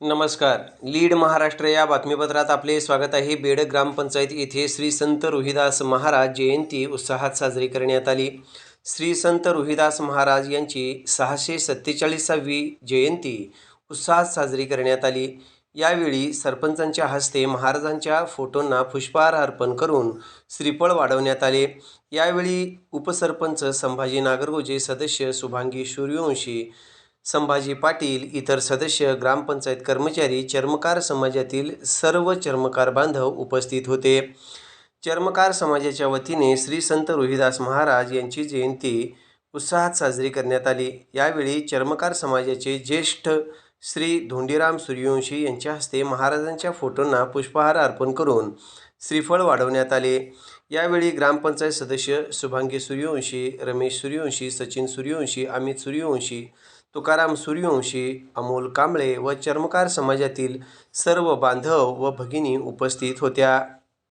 नमस्कार. लीड महाराष्ट्र या बातमीपत्रात आपले स्वागत आहे. बेड ग्रामपंचायत येथे श्री संत रोहिदास महाराज जयंती उत्साहात साजरी करण्यात आली. श्री संत रोहिदास महाराज यांची सहाशे सत्तेचाळीसावी जयंती उत्साहात साजरी करण्यात आली. यावेळी सरपंचांच्या हस्ते महाराजांच्या फोटोंना पुष्पहार अर्पण करून श्रीफळ वाढवण्यात आले. यावेळी उपसरपंच संभाजी नागरगोजे सदस्य शुभांगी सूर्यवंशी संभाजी पाटील इतर सदस्य ग्रामपंचायत कर्मचारी चर्मकार समाजातील सर्व चर्मकार बांधव उपस्थित होते. चर्मकार समाजाच्या वतीने श्री संत रोहिदास महाराज यांची जयंती उत्साहात साजरी करण्यात आली. यावेळी चर्मकार समाजाचे ज्येष्ठ श्री धोंडीराम सूर्यवंशी यांच्या हस्ते महाराजांच्या फोटोंना पुष्पहार अर्पण करून श्रीफळ वाढवण्यात आले. यावेळी ग्रामपंचायत सदस्य शुभांगी सूर्यवंशी रमेश सूर्यवंशी सचिन सूर्यवंशी अमित सूर्यवंशी तुकाराम सूर्यवंशी अमोल कांबळे व चर्मकार समाजातील सर्व बांधव व भगिनी उपस्थित होत्या.